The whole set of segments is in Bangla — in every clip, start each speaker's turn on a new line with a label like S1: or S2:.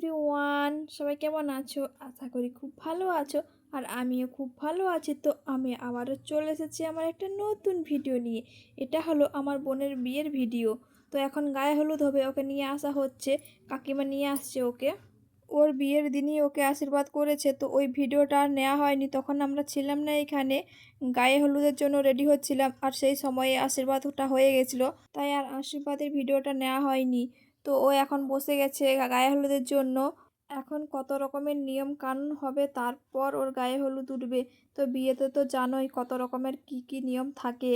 S1: এভরিওয়ান সবাই কেমন আছো? আশা করি খুব ভালো আছো আর আমিও খুব ভালো আছি। তো আমি আবারও চলে এসেছি আমার একটা নতুন ভিডিও নিয়ে। এটা হলো আমার বোনের বিয়ের ভিডিও তো এখন গায়ে হলুদ হবে, ওকে নিয়ে আসা হচ্ছে। কাকিমা নিয়ে আসছে ওকে। ওর বিয়ের দিনই ওকে আশীর্বাদ করেছে। তো ওই ভিডিওটা আর নেওয়া হয়নি। তখন আমরা ছিলাম না এখানে। গায়ে হলুদের জন্য রেডি হচ্ছিলাম আর সেই সময়ে আশীর্বাদটা হয়ে গেছিল। তাই আর আশীর্বাদের ভিডিওটা নেওয়া হয়নি। তো ও এখন বসে গেছে গায়ে হলুদের জন্য। এখন কত রকমের নিয়ম কানুন হবে তারপর ওর গায়ে হলুদ উঠবে। তো বিয়েতে তো জানোই কত রকমের কি কি নিয়ম থাকে।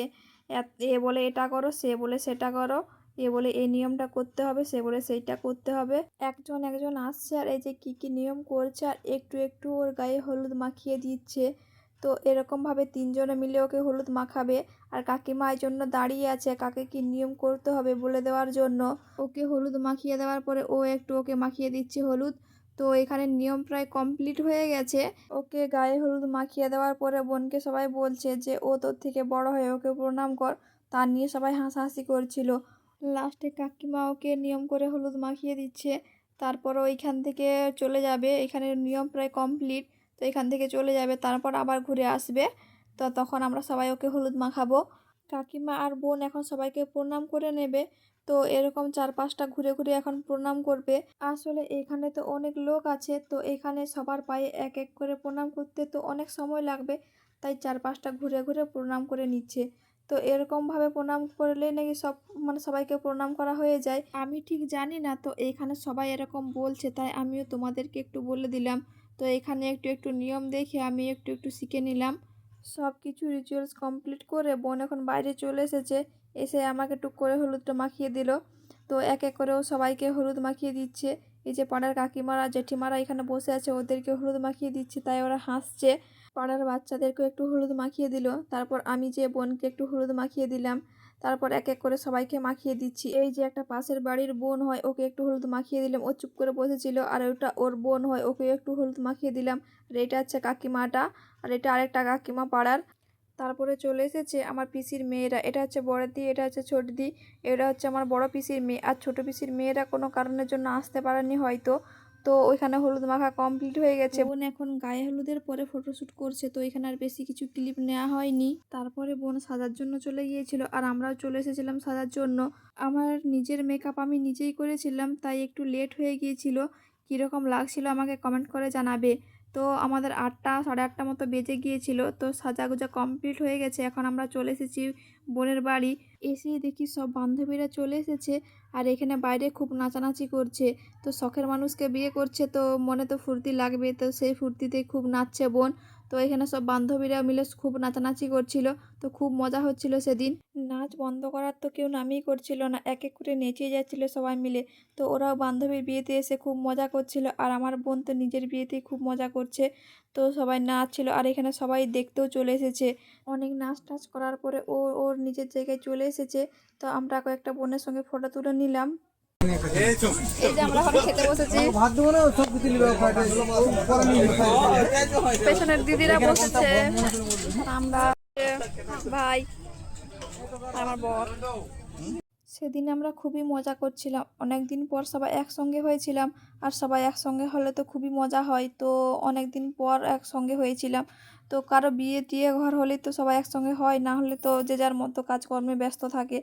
S1: এ বলে এটা করো, সে বলে সেটা করো, এ বলে এই নিয়মটা করতে হবে, সে বলে সেইটা করতে হবে। একজন একজন আসছে আর এই যে কি কি নিয়ম করছে আর একটু একটু ওর গায়ে হলুদ মাখিয়ে দিচ্ছে। তো এরকমভাবে তিনজনে মিলে ওকে হলুদ মাখাবে। আর কাকিমা এই জন্য দাঁড়িয়ে আছে কাকে কি নিয়ম করতে হবে বলে দেওয়ার জন্য। ওকে হলুদ মাখিয়ে দেওয়ার পরে ও একটু ওকে মাখিয়ে দিচ্ছে হলুদ। তো এখানে নিয়ম প্রায় কমপ্লিট হয়ে গেছে। ওকে গায়ে হলুদ মাখিয়ে দেওয়ার পরে বোনকে সবাই বলছে যে, ও তোর থেকে বড় হয়ে ওকে প্রণাম কর। তা নিয়ে সবাই হাসাহাসি করছিল। লাস্টে কাকিমা ওকে নিয়ম করে হলুদ মাখিয়ে দিচ্ছে। তারপর ওইখান থেকে চলে যাবে। এখানে নিয়ম প্রায় কমপ্লিট। তো এখান থেকে চলে যাবে, তারপর আবার ঘুরে আসবে। তো তখন আমরা সবাই ওকে হলুদ মাখাবো। কাকিমা আর বোন এখন সবাইকে প্রণাম করে নেবে। তো এরকম চার পাঁচটা ঘুরে ঘুরে এখন প্রণাম করবে। আসলে এখানে তো অনেক লোক আছে, তো এখানে সবার পায়ে এক এক করে প্রণাম করতে তো অনেক সময় লাগবে। তাই চার পাঁচটা ঘুরে ঘুরে প্রণাম করে নিচ্ছে। তো এরকমভাবে প্রণাম করলেই নাকি সব মানে সবাইকে প্রণাম করা হয়ে যায়। আমি ঠিক জানি না, তো এইখানে সবাই এরকম বলছে, তাই আমিও তোমাদেরকে একটু বলে দিলাম। তো এখানে একটু একটু নিয়ম দেখে আমি একটু একটু শিখে নিলাম। সব কিছু রিচুয়ালস কমপ্লিট করে বোন এখন বাইরে চলে এসেছে। এসে আমাকে টুক করে হলুদটা মাখিয়ে দিল। তো এক এক করেও সবাইকে হলুদ মাখিয়ে দিচ্ছে। এই যে পাড়ার কাকিমারা, জেঠিমারা এখানে বসে আছে, ওদেরকে হলুদ মাখিয়ে দিচ্ছে, তাই ওরা হাসছে। পাড়ার বাচ্চাদেরকেও একটু হলুদ মাখিয়ে দিল। তারপর আমি যে বোনকে একটু হলুদ মাখিয়ে দিলাম তারপর এক এক করে সবাইকে মাখিয়ে দিচ্ছি। এই যে একটা পাশের বাড়ির বোন হয়, ওকে একটু হলুদ মাখিয়ে দিলাম। ও চুপ করে বসেছিল, আর ওটা ওর বোন হয় ওকে একটু হলুদ মাখিয়ে দিলাম। আর এটা হচ্ছে কাকিমাটা, আর এটা আরেকটা কাকিমা পাড়ার। তারপরে চলে এসেছে আমার পিসির মেয়েরা। এটা হচ্ছে বড় বড়দি, এটা হচ্ছে ছোট ছোটদি, এটা হচ্ছে আমার বড় পিসির মেয়ে। আর ছোট পিসির মেয়েরা কোনো কারণের জন্য আসতে পারেনি হয়তো। তো ওইখানে হলুদ মাখা কমপ্লিট হয়ে গেছে। বোন এখন গায়ে হলুদের পরে ফটোশ্যুট করছে, তো এখানে আর বেশি কিছু ক্লিপ নেওয়া হয়নি। তারপরে বোন সাজার জন্য চলে গিয়েছিল, আর আমরাও চলে এসেছিলাম সাজার জন্য। আমার নিজের মেকআপ আমি নিজেই করেছিলাম, তাই একটু লেট হয়ে গিয়েছিল। কীরকম লাগছিল আমাকে কমেন্ট করে জানাবে। তো আমাদের আটটা, সাড়ে আটটা মতো বেজে গিয়েছিল। তো সাজা গোজা কমপ্লিট হয়ে গেছে। এখন আমরা চলে এসেছি বোনের বাড়ি। এসে দেখি সব বান্ধবীরা চলে এসেছে আর এখানে বাইরে খুব নাচানাচি করছে। তো শখের মানুষকে বিয়ে করছে। তো মনে তো ফুর্তি লাগবে। তো সেই ফুর্তিতে খুব নাচছে বোন। তো এখানে সব বান্ধবীরা মিলে খুব নাচানাচি করছিল তো খুব মজা হচ্ছিল সেদিন। নাচ বন্ধ করার তো কেউ নামই করছিল না এক এক করে নেচে যাচ্ছিল সবাই মিলে। তো ওরাও বান্ধবীর বিয়েতে এসে খুব মজা করছিল আর আমার বোন তো নিজের বিয়েতেই খুব মজা করছে। তো সবাই নাচছিল আর এখানে সবাই দেখতেও চলে এসেছে। অনেক নাচ টাচ করার পরে ও ওর নিজের জায়গায় চলে এসেছে। তো আমরা কয়েকটা বোনের সঙ্গে ফটো তুলে নিলাম। আমরা খেতে বসেছি। পেছনের দিদিরা বসেছে, আমরা, ভাই আমার বর। সেদিন আমরা খুবই মজা করছিলাম। অনেক দিন পর সবাই একসঙ্গে হয়েছিলাম, আর সবাই একসঙ্গে হলে তো খুবই মজা হয়। তো অনেক দিন পর একসঙ্গে হয়েছিলাম। তো কারও বিয়ে টিয়ে ঘর হলে তো সবাই একসঙ্গে হয়, না হলে তো যে যার মতো কাজকর্মে ব্যস্ত থাকে।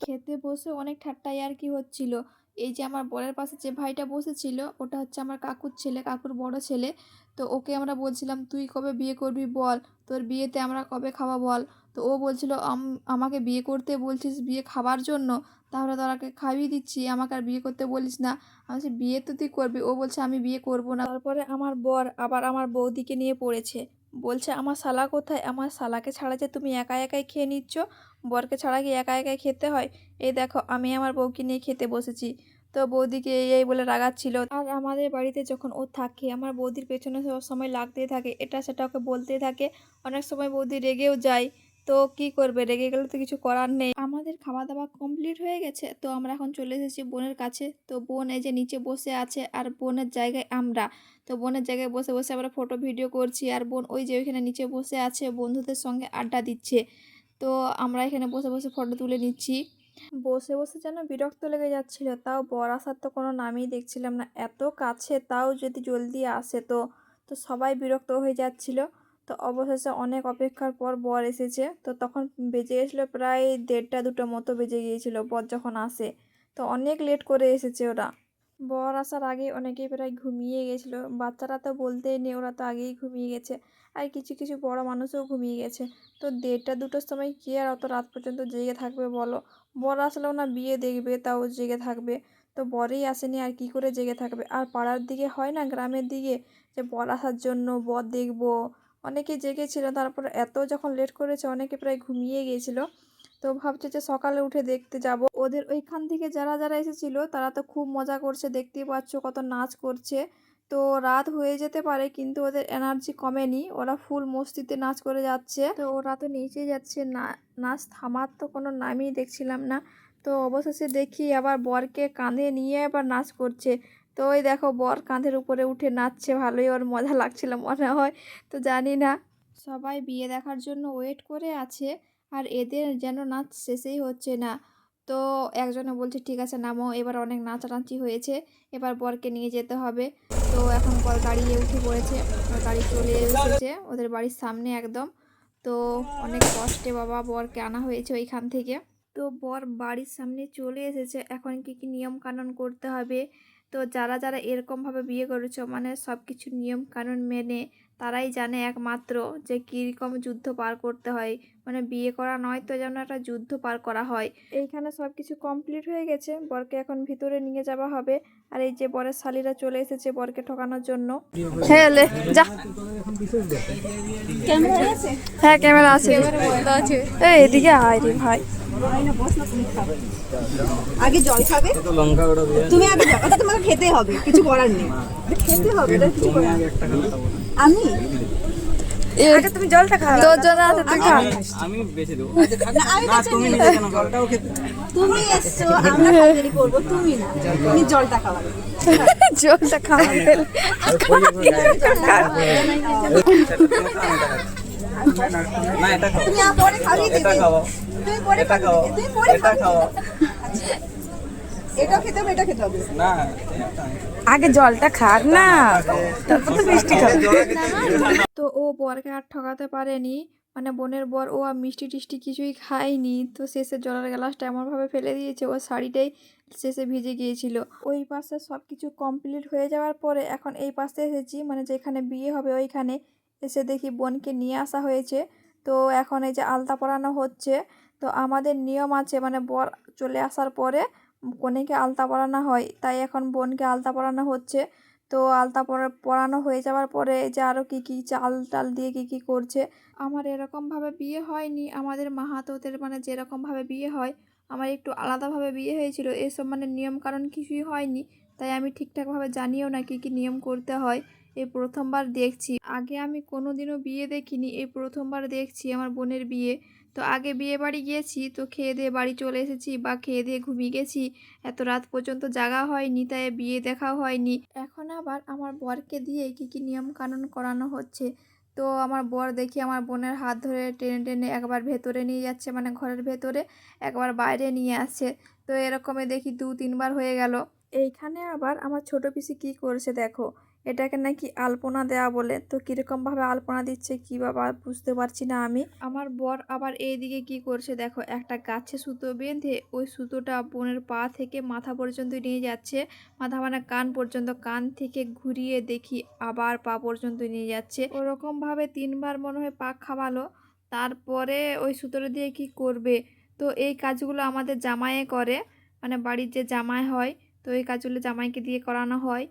S1: খেতে বসে অনেক ঠাট্টাই আর কি হচ্ছিল। এই যে আমার বরের পাশে যে ভাইটা বসেছিল, ওটা হচ্ছে আমার কাকুর ছেলে, কাকুর বড় ছেলে। তো ওকে আমরা বলছিলাম, তুই কবে বিয়ে করবি বল? তোর বিয়েতে আমরা কবে খাওয়া বল? তো ও বলছিল, "আম- আমাকে বিয়ে করতে বলছিস বিয়ে খাবার জন্য? তাহলে তোরাকে খাইয়ে দিচ্ছি, আমাকে আর বিয়ে করতে বলিস না। আমি বলছি, বিয়ে তো তুই করবি? ও বলছে, আমি বিয়ে করব না। তারপরে আমার বর আবার আমার বৌদিকে নিয়ে পড়েছে। বলছে, আমার শালা কোথায়? আমার শালাকে ছাড়া যে তুমি একা একাই খেয়ে নিচ্ছ? বরকে ছাড়া কি একা একাই খেতে হয়? এই দেখো, আমি আমার বউকে নিয়ে খেতে বসেছি। তো বৌদিকে এই এই বলে রাগাচ্ছিল। আর আমাদের বাড়িতে যখন ও থাকে, আমার বৌদির পেছনে সব সময় লাগতেই থাকে। এটা সেটা ওকে বলতেই থাকে। অনেক সময় বৌদি রেগেও যায়। তো কি করবে? রেগে গেলে তো কিছু করার নেই। আমাদের খাওয়া দাওয়া কমপ্লিট হয়ে গেছে। তো আমরা এখন চলে এসেছি বোনের কাছে। তো বোন এই যে নিচে বসে আছে আর বোনের জায়গায় আমরা। তো বোনের জায়গায় বসে বসে আমরা ফটো ভিডিও করছি। আর বোন ওই যে ওইখানে নিচে বসে আছে, বন্ধুদের সঙ্গে আড্ডা দিচ্ছে। তো আমরা এখানে বসে বসে ফটো তুলে নিচ্ছি। বসে বসে যেন বিরক্ত লেগে যাচ্ছিল। তাও বর আসার তো কোনো নামই দেখছিলাম না। এত কাছে, তাও যদি জলদি আসে তো? তো সবাই বিরক্ত হয়ে যাচ্ছিল। তো অবশেষে অনেক অপেক্ষার পর বর এসেছে। তো তখন বেজে গেছিল প্রায় দেড়টা, দুটো মতো বেজে গিয়েছিল বর যখন আসে। তো অনেক লেট করে এসেছে ওরা। বর আসার আগে অনেকেই প্রায় ঘুমিয়ে গেছিল। বাচ্চারা তো বলতেই নেই, ওরা তো আগেই ঘুমিয়ে গেছে। আর কিছু কিছু বড় মানুষও ঘুমিয়ে গেছে। তো দেড়টা, দুটোর সময় কে আর অত রাত পর্যন্ত জেগে থাকবে বলো? বর আসলেও না বিয়ে দেখবে, তাও জেগে থাকবে। তো বরেই আসেনি আর কি করে জেগে থাকবে? আর পাড়ার দিকে হয় না, গ্রামের দিকে? যে বর আসার জন্য বর দেখব। অনেকে জেগেছিল, তারপর এত যখন লেট করেছে, অনেকে প্রায় ঘুমিয়ে গিয়েছিল। তো ভাবছে যে সকালে উঠে দেখতে যাব। ওদের ওইখান থেকে যারা যারা এসেছিল, তারা তো খুব মজা করছে, দেখতেই পাচ্ছ কত নাচ করছে। তো রাত হয়ে যেতে পারে কিন্তু ওদের এনার্জি কমেনি। ওরা ফুল মস্তিতে নাচ করে যাচ্ছে। তো ওরা তো নিচে যাচ্ছে। না, নাচ থামার তো কোনো নামই দেখছিলাম না। তো অবশেষে দেখি আবার বরকে কাঁধে নিয়ে আবার নাচ করছে। তো ওই দেখো বর কাঁধের উপরে উঠে নাচছে। ভালোই ওর মজা লাগছিল মনে হয়। তো জানি না। সবাই বিয়ে দেখার জন্য ওয়েট করে আছে। আর এদের যেন নাচ শেষেই হচ্ছে না। তো একজনে বলছে, ঠিক আছে নামো। এবার অনেক নাচানাচি হয়েছে। এবার বরকে নিয়ে যেতে হবে। তো এখন বর গাড়িয়ে উঠে পড়েছে। গাড়ি চলে এসেছে ওদের বাড়ির সামনে একদম। তো অনেক কষ্টে বাবা বরকে আনা হয়েছে ওইখান থেকে। তো বর বাড়ির সামনে চলে এসেছে। এখন কি কি নিয়ম কানুন করতে হবে? তো যারা যারা এরকমভাবে বিয়ে করেছ মানে সব কিছু নিয়ম কানুন মেনে তারাই জানে একমাত্র যে কীরকম যুদ্ধ পার করতে হয়। মানে বিয়ে করা নয় তো যেন একটা যুদ্ধ পার করা হয়। এইখানে সব কিছু কমপ্লিট হয়ে গেছে। বরকে এখন ভিতরে নিয়ে যাওয়া হবে। আর এই যে বরের শালিরা চলে এসেছে বরকে ঠকানোর জন্য। হ্যাঁ লে, যা। হ্যাঁ ক্যামেরা আছে। এই এদিকে আয় রে ভাই।
S2: আগে জল খাবে। তুমি আগে জল আচ্ছা তোমাকে খেতে হবে কিছু করার নেই। খেতে হবে। আমি? আগে তুমি জলটা খাও।
S1: তোর জন্য আছে তুই খা।
S3: আমি বেশি দেবো।
S2: না আমি
S3: না
S2: বেছে
S3: তুমি নিজে কেন জলটাও খেতে?
S2: তুমি এসছো আমরা খাতিরি করব তুমি না। তুমি জলটা খাওয়াবে
S1: জলটা খাওয়া
S3: না এটা খাও।
S2: তুমি পরে খাওয়াই
S3: এটা খাও।
S2: তুমি পরে
S3: এটা
S2: খাও
S3: খাও
S2: তুমি পরে
S3: এটা
S2: খাও।
S3: খাও
S2: এটা খেতে হবে এটা খেতে হবে।
S3: না
S4: আগে জলটা খাক না। তারপর তো মিষ্টি খাবে।
S1: তো ও বরকে আর ঠকাতে পারেনি। মানে বোনের বর ও আর মিষ্টি টিষ্টি কিছুই খায়নি। তো শেষে জলের গ্লাসটা এমনভাবে ফেলে দিয়েছে ও শাড়িটাই শেষে ভিজে গিয়েছিল। ওই পাশে সব কিছু কমপ্লিট হয়ে যাওয়ার পরে এখন এই পাশে এসেছি। মানে যেখানে বিয়ে হবে ওইখানে এসে দেখি বোনকে নিয়ে আসা হয়েছে। তো এখন এই যে আলতা পরানো হচ্ছে। তো আমাদের নিয়ম আছে মানে বর চলে আসার পরে কনেকে আলতা পরানো হয়, তাই এখন বোনকে আলতা পরানো হচ্ছে। তো আলতা পরানো হয়ে যাওয়ার পরে যে আরও কী কী চাল টাল দিয়ে কী কী করছে। আমার এরকমভাবে বিয়ে হয়নি, আমাদের মাহাতোদের মানে যেরকমভাবে বিয়ে হয়, আমার একটু আলাদাভাবে বিয়ে হয়েছিল। এসব মানে নিয়ম কারণ কিছুই হয়নি, তাই আমি ঠিকঠাকভাবে জানিও না কী কী নিয়ম করতে হয়। এই প্রথমবার দেখছি। আগে আমি কোনো দিনও বিয়ে দেখিনি, এই প্রথমবার দেখছি আমার বোনের বিয়ে। তো আগে বিয়ে বাড়ি গিয়েছি, তো খেয়ে দিয়ে বাড়ি চলে এসেছি বা খেয়ে দিয়ে ঘুমিয়ে গেছি। এত রাত পর্যন্ত জাগা হয়নি, তাই বিয়ে দেখাও হয়নি। এখন আবার আমার বরকে দিয়ে কী কী নিয়ম কানুন করানো হচ্ছে। তো আমার বর দেখি আমার বোনের হাত ধরে টেনে টেনে একবার ভেতরে নিয়ে যাচ্ছে মানে ঘরের ভেতরে একবার বাইরে নিয়ে আসছে। তো এরকমই দেখি দু তিনবার হয়ে গেল। এইখানে আবার আমার ছোট পিসি কী করেছে দেখো। এটাকে নাকি আলপনা দেওয়া বলে। তো কীরকমভাবে আলপনা দিচ্ছে কী বাবা বুঝতে পারছি না আমি। আমার বর আবার এইদিকে কি করছে দেখো, একটা গাছে সুতো বেঁধে ওই সুতোটা বোনের পা থেকে মাথা পর্যন্ত নিয়ে যাচ্ছে। মাথা মানে কান পর্যন্ত, কান থেকে ঘুরিয়ে দেখি আবার পা পর্যন্ত নিয়ে যাচ্ছে। ওরকমভাবে তিনবার মনে হয় পা খাওয়ালো। তারপরে ওই সুতোটা দিয়ে কি করবে? তো এই কাজগুলো আমাদের জামাইয়ে করে। মানে বাড়ির যে জামাই হয়, তো এই কাজগুলো জামাইকে দিয়ে করানো হয়।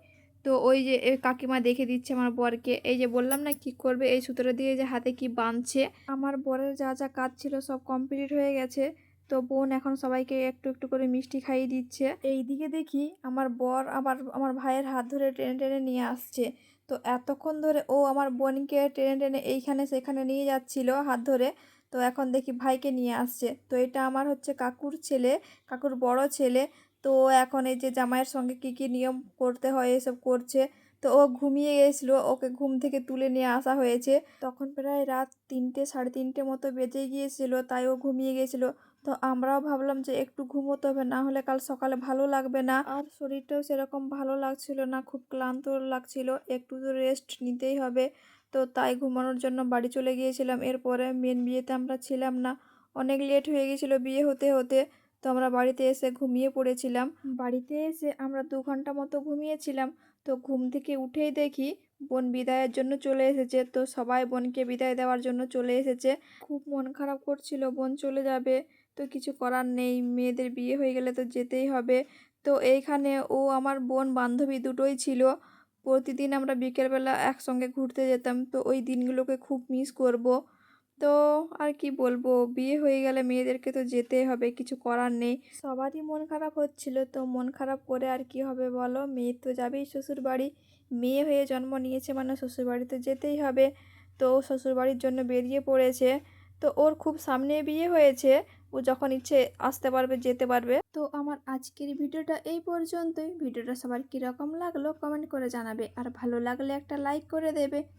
S1: তো ওই যে কাকিমা দেখে দিচ্ছে আমার বরকে। এই যে বললাম না কি করবে? এই সুতোটা দিয়ে যে হাতে কি বাঁধছে? আমার বরের যা যা কাজ ছিল সব কমপ্লিট হয়ে গেছে। তো বোন এখন সবাইকে একটু একটু করে মিষ্টি খাইয়ে দিচ্ছে। এই দিকে দেখি আমার বর আবার আমার ভাইয়ের হাত ধরে টেনে টেনে নিয়ে আসছে। তো এতক্ষণ ধরে ও আমার বোনকে টেনে টেনে এইখানে সেখানে নিয়ে যাচ্ছিল হাত ধরে। তো এখন দেখি ভাইকে নিয়ে আসছে। তো এটা আমার হচ্ছে কাকুর ছেলে, কাকুর বড় ছেলে। তো এখন এই যে জামাইয়ের সঙ্গে কি কি নিয়ম করতে হয়, এসব করছে, তো ও ঘুমিয়ে গেছিল, ওকে ঘুম থেকে তুলে নিয়ে আসা হয়েছে। তখন প্রায় রাত তিনটে, সাড়ে তিনটে মতো বেজে গিয়েছিল, তাই ও ঘুমিয়ে গেছিল। তো আমরাও ভাবলাম যে একটু ঘুমোতে হবে, না হলে কাল সকালে ভালো লাগবে না। আর শরীরটাও সেরকম ভালো লাগছিল না, খুব ক্লান্ত লাগছিল, একটু তো রেস্ট নিতেই হবে। তো তাই ঘুমানোর জন্য বাড়ি চলে গিয়েছিলাম। এরপরে মেন বিয়েতে আমরা ছিলাম না। অনেক লেট হয়ে গেছিল বিয়ে হতে হতে। তো আমরা বাড়িতে এসে ঘুমিয়ে পড়েছিলাম। বাড়িতে এসে আমরা দু ঘণ্টা মতো ঘুমিয়েছিলাম। তো ঘুম থেকে উঠেই দেখি বোন বিদায়ের জন্য চলে এসেছে। তো সবাই বোনকে বিদায় দেওয়ার জন্য চলে এসেছে। খুব মন খারাপ করছিল, বোন চলে যাবে। তো কিছু করার নেই, মেয়েদের বিয়ে হয়ে গেলে তো যেতেই হবে। তো এইখানে ও আমার বোন, বান্ধবী দুটোই ছিল। প্রতিদিন আমরা বিকেলবেলা একসঙ্গে ঘুরতে যেতাম। তো ওই দিনগুলোকে খুব মিস করব। তো আর কি বলব, বিয়ে হয়ে গেলে মেয়েদেরকে তো যেতেই হবে, কিছু করার নেই। সবারই মন খারাপ হচ্ছিল, তো মন খারাপ করে আর কি হবে বলো? মেয়ে তো যাবেই শ্বশুর বাড়ি মেয়ে হয়ে জন্ম নিয়েছে মানে শ্বশুর বাড়িতে যেতেই হবে। তো ও শ্বশুর বাড়ির জন্য বেরিয়ে পড়েছে। তো ওর খুব সামনে বিয়ে হয়েছে। ও যখন ইচ্ছে আসতে পারবে, যেতে পারবে। তো আমার আজকের ভিডিওটা এই পর্যন্তই। ভিডিওটা সবার কীরকম লাগল কমেন্ট করে জানাবে। আর ভালো লাগলে একটা লাইক করে দেবে।